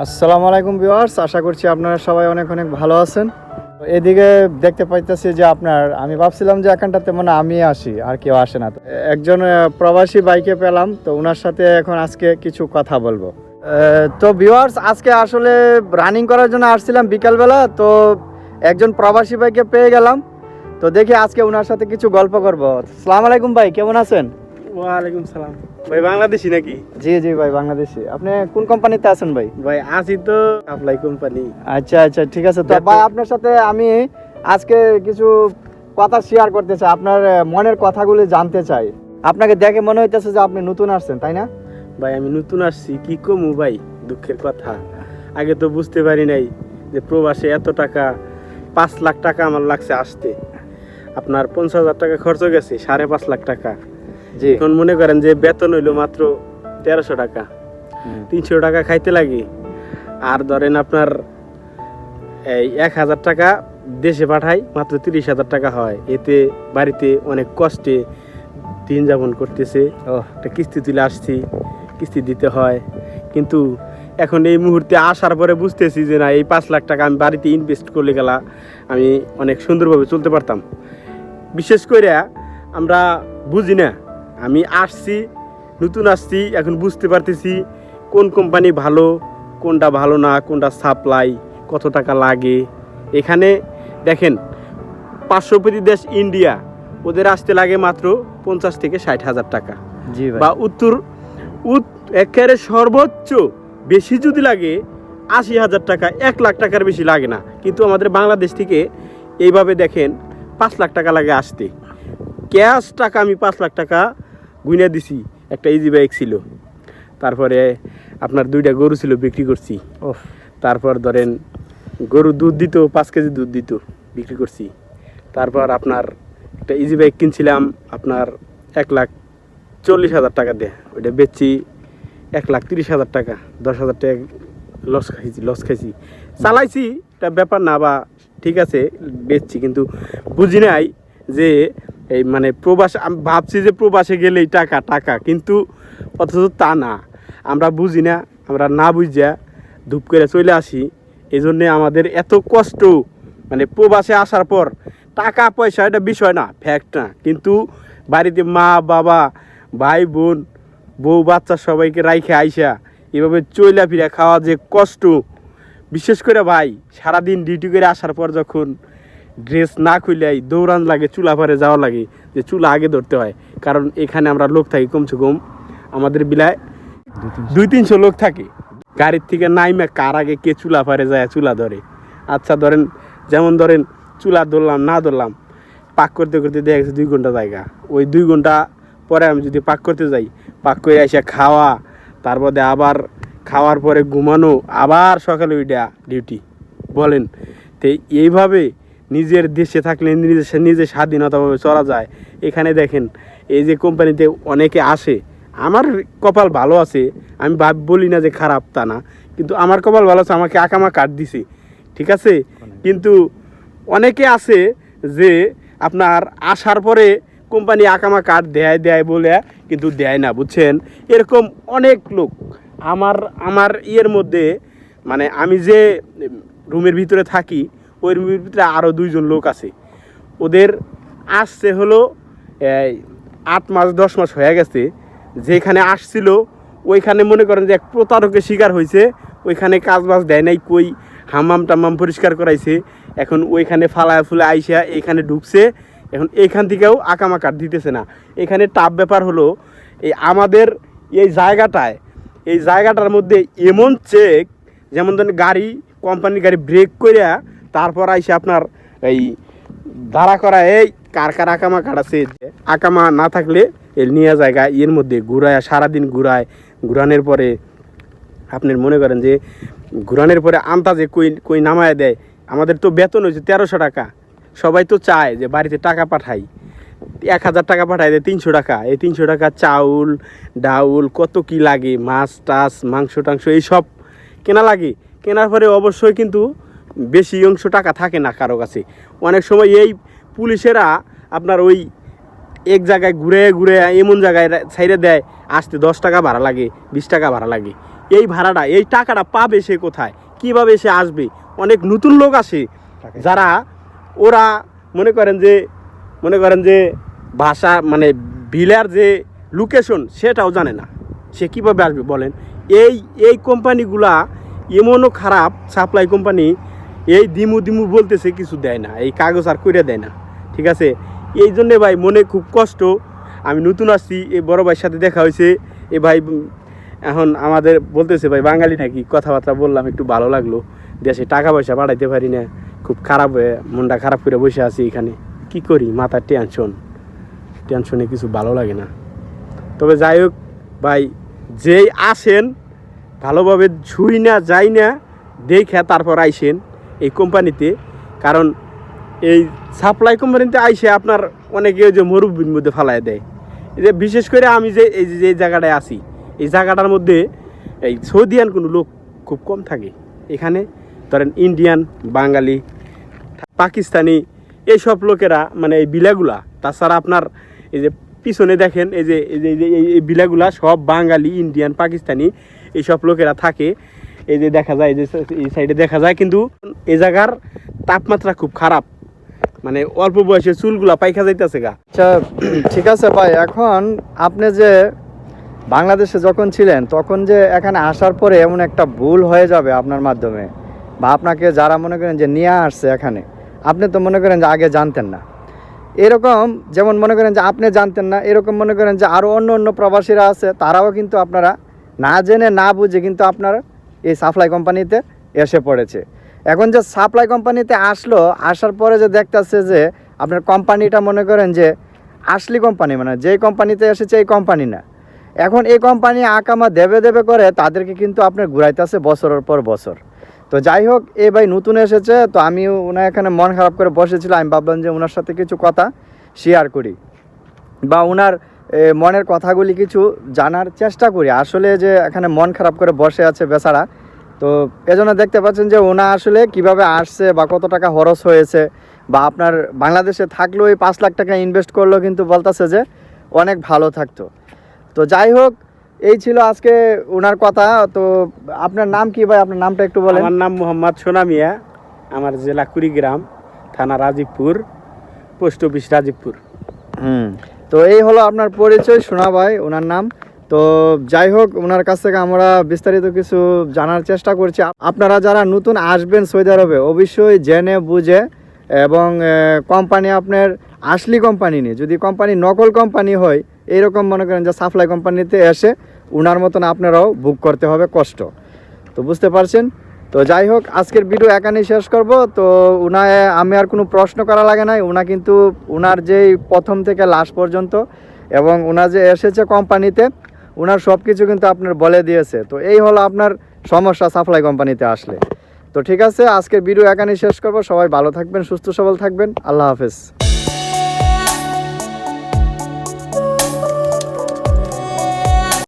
আসসালামু আলাইকুম ভিউয়ার্স, আশা করছি আপনারা সবাই অনেক অনেক ভালো আছেন। এদিকে দেখতে পাইতেছি যে আপনার, আমি ভাবছিলাম যে এখানটাতে মনে আমি আসি, আর কেউ আসে না। একজন প্রবাসী বাইকে পেলাম, তো ওনার সাথে এখন আজকে কিছু কথা বলব। তো ভিউয়ার্স, আজকে আসলে রানিং করার জন্য আসছিলাম বিকালবেলা, তো একজন প্রবাসী বাইকে পেয়ে গেলাম। তো দেখি আজকে ওনার সাথে কিছু গল্প করব। সালাম আলাইকুম ভাই, কেমন আছেন? ওয়ালাইকুম সালাম। ভাই বাংলাদেশি নাকি? জি জি ভাই বাংলাদেশি। আপনি কোন কোম্পানিতে আছেন ভাই? ভাই আসি তো সাপ্লাই কোম্পানি। আচ্ছা আচ্ছা ঠিক আছে। তো ভাই আপনার সাথে আমি আজকে কিছু কথা শেয়ার করতে চাই আপনার মনের কথাগুলি জানতে চাই। আপনাকে দেখে মনে হইতেছে যে আপনি নতুন আসছেন তাই না? ভাই আমি নতুন আসছি কি কমু ভাই? দুঃখের কথা। আগে তো বুঝতে পারি নাই যে প্রবাসে এত টাকা পাঁচ লাখ টাকা আমার লাগছে আসতে। আপনার পঞ্চাশ হাজার টাকা খরচ গেছে সাড়ে পাঁচ লাখ টাকা। এখন মনে করেন যে বেতন হইল মাত্র তেরোশো টাকা। তিনশো টাকা খাইতে লাগে। আর ধরেন আপনার এই এক হাজার টাকা দেশে পাঠাই মাত্র তিরিশ হাজার টাকা হয়। এতে বাড়িতে অনেক কষ্টে দিন যাপন করতেছে। ও একটা কিস্তি তুলে আসছি কিস্তি দিতে হয়। কিন্তু এখন এই মুহূর্তে আসার পরে বুঝতেছি যে না এই পাঁচ লাখ টাকা আমি বাড়িতে ইনভেস্ট করলে গেলা আমি অনেক সুন্দরভাবে চলতে পারতাম। বিশেষ করে আমরা বুঝি না আমি আসছি নতুন আসছি এখন বুঝতে পারতেছি কোন কোম্পানি ভালো কোনটা ভালো না কোনটা সাপ্লাই কত টাকা লাগে। এখানে দেখেন পার্শ্ববর্তী দেশ ইন্ডিয়া ওদের আসতে লাগে মাত্র পঞ্চাশ থেকে ষাট হাজার টাকা। জি বা উত্তর উত একেবারে সর্বোচ্চ বেশি যদি লাগে আশি হাজার টাকা এক লাখ টাকার বেশি লাগে না। কিন্তু আমাদের বাংলাদেশ থেকে এইভাবে দেখেন পাঁচ লাখ টাকা লাগে আসতে। ক্যাশ টাকা আমি পাঁচ লাখ টাকা গুনে দিছি একটা ইজি বাইক ছিল। তারপরে আপনার দুইটা গরু ছিল বিক্রি করছি। ও তারপর ধরেন গরু দুধ দিত পাঁচ কেজি দুধ দিত বিক্রি করছি। তারপর আপনার একটা ইজি বাইক কিনছিলাম আপনার এক লাখ চল্লিশ হাজার টাকা দিয়ে। ওইটা বেচছি এক লাখ তিরিশ হাজার টাকা দশ হাজার টাকা লস খাইছি লস খাইছি। চালাইছি এটা ব্যাপার না বা ঠিক আছে বেচছি কিন্তু বুঝি নাই যে এই মানে প্রবাস আমি ভাবছি যে প্রবাসে গেলেই টাকা টাকা, কিন্তু অথচ তা না। আমরা বুঝি না, আমরা না বুঝিয়া ধূপ করে চলে আসি। এই জন্যে আমাদের এত কষ্ট মানে প্রবাসে আসার পর টাকা, পয়সা এটা বিষয় না ফ্যাক্ট না। কিন্তু বাড়িতে মা, বাবা, ভাই, বোন, বউ, বাচ্চা সবাইকে রাইখে আইসা এভাবে চইলা ফিরা খাওয়া যে কষ্ট। বিশেষ করে ভাই, সারাদিন ডিউটি করে আসার পর যখন ড্রেস না খুলেই দৌড়ান লাগে, চুলা পারে যাওয়া লাগে যে চুলা আগে ধরতে হয়। কারণ এখানে আমরা লোক থাকি কমসে কম আমাদের বিলায় দুই তিনশো লোক থাকে। গাড়ির থেকে নাইমে কার আগে কে চুলা পারে যায়, চুলা ধরে। আচ্ছা ধরেন, যেমন ধরেন চুলা ধরলাম, না ধরলাম, পাক করতে করতে দেখা গেছে দুই ঘণ্টা জায়গা। ওই দুই ঘণ্টা পরে আমি যদি পাক করতে যাই, পাক করে এসে খাওয়া, তারপরে আবার খাওয়ার পরে ঘুমানো, আবার সকালে ওইটা ডিউটি। বলেন, তো এইভাবে নিজের দেশে থাকলে নিজে নিজে স্বাধীনতাভাবে চলা যায়। এখানে দেখেন, এই যে কোম্পানিতে অনেকে আসে, আমার কপাল ভালো আছে, আমি ভাব বলি না যে খারাপ তা না, কিন্তু আমার কপাল ভালো আছে, আমাকে আকামা কাট দিছে, ঠিক আছে? কিন্তু অনেকে আছে যে আপনার আসার পরে কোম্পানি আকামা কার্ড দেয় দেয় বলে, কিন্তু দেয় না, বুঝছেন? এরকম অনেক লোক আমার আমার ইয়ের মধ্যে মানে আমি যে রুমের ভিতরে থাকি ওই রুমের ভিতরে আরও দুইজন লোক আছে। ওদের আসছে হলো আট মাস, দশ মাস হয়ে গেছে। যেখানে আসছিল, ওইখানে মনে করেন যে এক প্রতারকের শিকার হয়েছে ওইখানে কাজ বাজ দেয় নাই, কই হামাম টামাম পরিষ্কার করাইছে। এখন ওইখানে ফালায় ফুলে আইসা এখানে ঢুকছে। এখন এখান থেকেও আকামাকার দিতেছে না। এখানে টাপ ব্যাপার হলো, এই আমাদের এই জায়গাটায়, এই জায়গাটার মধ্যে এমন চেক, যেমন ধরেন গাড়ি, কোম্পানির গাড়ি ব্রেক করিয়া তারপর আইসে আপনার এই দাঁড়া করা, এই কার কার আকামা কাটাছে আকামা না থাকলে এর নিয়ে জায়গা এর মধ্যে ঘুরায়, সারাদিন ঘুরায়, ঘুরানোর পরে আপনার মনে করেন যে ঘুরানোর পরে আন্তাজে কই কই নামায় দেয়। আমাদের তো বেতন হয়েছে তেরোশো টাকা। সবাই তো চায় যে বাড়িতে টাকা পাঠাই। এক হাজার টাকা পাঠায় দেয় তিনশো টাকা। এই তিনশো টাকা চাউল, ডাউল, কত কি লাগে, মাছ, টাছ, মাংস, টাংস, এই সব কেনা লাগে। কেনার পরে অবশ্যই কিন্তু বেশি অংশ টাকা থাকে না কারও কাছে। অনেক সময় এই পুলিশেরা আপনার ওই এক জায়গায় ঘুরে ঘুরে এমন জায়গায় সাইডে দেয় আসতে দশ টাকা ভাড়া লাগে বিশ টাকা ভাড়া লাগে। এই ভাড়াটা এই টাকাটা পাবে সে কোথায়? কীভাবে সে আসবে? অনেক নতুন লোক আসে যারা ওরা মনে করেন যে মনে করেন যে ভাষা মানে বিলের যে লোকেশন সেটাও জানে না। সে কীভাবে আসবে বলেন? এই এই কোম্পানিগুলা এমনও খারাপ সাপ্লাই কোম্পানি এই দিমু দিমু বলতেছে, কিছু দেয় না, এই কাগজ আর করে দেয় না, ঠিক আছে? এই জন্যে ভাই মনে খুব কষ্ট, আমি নতুন আসছি, এই বড় ভাইয়ের সাথে দেখা হয়েছে এ ভাই এখন আমাদের বলতেছে ভাই, বাঙালি নাকি, কথাবার্তা বললাম, একটু ভালো লাগল, দেশে টাকা পয়সা পাঠাইতে পারি না, খুব খারাপ হয়ে মনটা খারাপ করে বসে আছি এখানে, কি করি, মাথার টেনশন টেনশনে কিছু ভালো লাগে না। তবে যাই হোক ভাই, যেই আসেন, ভালোভাবে ছুই না, যাই না, দেখে তারপর আইসেন। এই কোম্পানিতে, কারণ এই সাপ্লাই কোম্পানিতে আইসে আপনার অনেকে যে মরুভূমির মধ্যে ফালাই দেয়। এই যে বিশেষ করে আমি যে, এই যে জায়গাটায় আছি, এই জায়গাটার মধ্যে এই সৌদিয়ান কোনো লোক খুব কম থাকে। এখানে ধরেন ইন্ডিয়ান, বাঙালি, পাকিস্তানি এইসব লোকেরা মানে এই বিলাগুলা, তাছাড়া আপনার এই যে পিছনে দেখেন, এই যে এই যে, এই বিলাগুলা সব বাঙালি, ইন্ডিয়ান, পাকিস্তানি এইসব লোকেরা থাকে। এই যে দেখা যায়, এই যে এই সাইডে দেখা যায়, কিন্তু এই জায়গার তাপমাত্রা খুব খারাপ। মানে অল্প বয়সে চুলগুলা পাইখা যাইতেছে গা। আচ্ছা ঠিক আছে ভাই, এখন আপনি যে বাংলাদেশে যখন ছিলেন, তখন যে এখানে আসার পরে এমন একটা ভুল হয়ে যাবে আপনার মাধ্যমে, বা আপনাকে যারা মনে করেন যে নিয়ে আসছে এখানে, আপনি তো মনে করেন যে আগে জানতেন না। এরকম যেমন মনে করেন যে আপনি জানতেন না, এরকম মনে করেন যে আরও অন্য অন্য প্রবাসীরা আছে, তারাও কিন্তু আপনারা না জেনে না বুঝে কিন্তু আপনারা এই সাপ্লাই কোম্পানিতে এসে পড়েছে। এখন যে সাপ্লাই কোম্পানিতে আসলো, আসার পরে যে দেখতেছে যে আপনার কোম্পানিটা মনে করেন যে আসলি কোম্পানি মানে যেই কোম্পানিতে এসেছে এই কোম্পানি না। এখন এই কোম্পানি আকামা দেবে দেবে করে তাদেরকে কিন্তু আপনার ঘুরাইতেছে বছরের পর বছর। তো যাই হোক, এ ভাই নতুন এসেছে, তো আমি ওনার এখানে মন খারাপ করে বসেছিলাম। আমি ভাবলাম যে ওনার সাথে কিছু কথা শেয়ার করি। বা ওনার মনের কথাগুলি কিছু জানার চেষ্টা করি। আসলে যে এখানে মন খারাপ করে বসে আছে বেচারা তো এজন্য দেখতে পাচ্ছেন যে ওনা আসলে কীভাবে আসছে বা কত টাকা খরচ হয়েছে বা আপনার বাংলাদেশে থাকলেও এই পাঁচ লাখ টাকা ইনভেস্ট করলেও কিন্তু বলতেছে যে অনেক ভালো থাকতো। তো যাই হোক এই ছিল আজকে ওনার কথা। তো আপনার নাম কি ভাই? আপনার নামটা একটু বলেন। আমার নাম মোহাম্মদ সোনামিয়া আমার জেলা কুড়িগ্রাম থানা রাজীবপুর পোস্ট অফিস রাজীবপুর। হুম। তো এই হলো আপনার পরিচয় শোনা ভাই, ওনার নাম। তো যাই হোক, ওনার কাছ থেকে আমরা বিস্তারিত কিছু জানার চেষ্টা করছি। আপনারা যারা নতুন আসবেন সৌদি আরবে, অবশ্যই জেনে বুঝে এবং কোম্পানি আপনার আসলি কোম্পানি নেই যদি কোম্পানি নকল কোম্পানি হয় এইরকম মনে করেন যে সাপ্লাই কোম্পানিতে এসে, ওনার মতন আপনারাও বুক করতে হবে কষ্ট। তো বুঝতে পারছেন? তো যাই হোক, আজকের ভিডিও এখানেই শেষ করব। তো উনায়, আমি আর কোনো প্রশ্ন করা লাগে নাই। উনা কিন্তু উনার যেই প্রথম থেকে লাস্ট পর্যন্ত এবং উনা যে এসেছে কোম্পানিতে উনার সব কিছু কিন্তু আপনার বলে দিয়েছে। তো এই হলো আপনার সমস্যা সাপ্লাই কোম্পানিতে আসলে। তো ঠিক আছে, আজকের ভিডিও এখানেই শেষ করব। সবাই ভালো থাকবেন, সুস্থ সবল থাকবেন। আল্লাহ হাফেজ।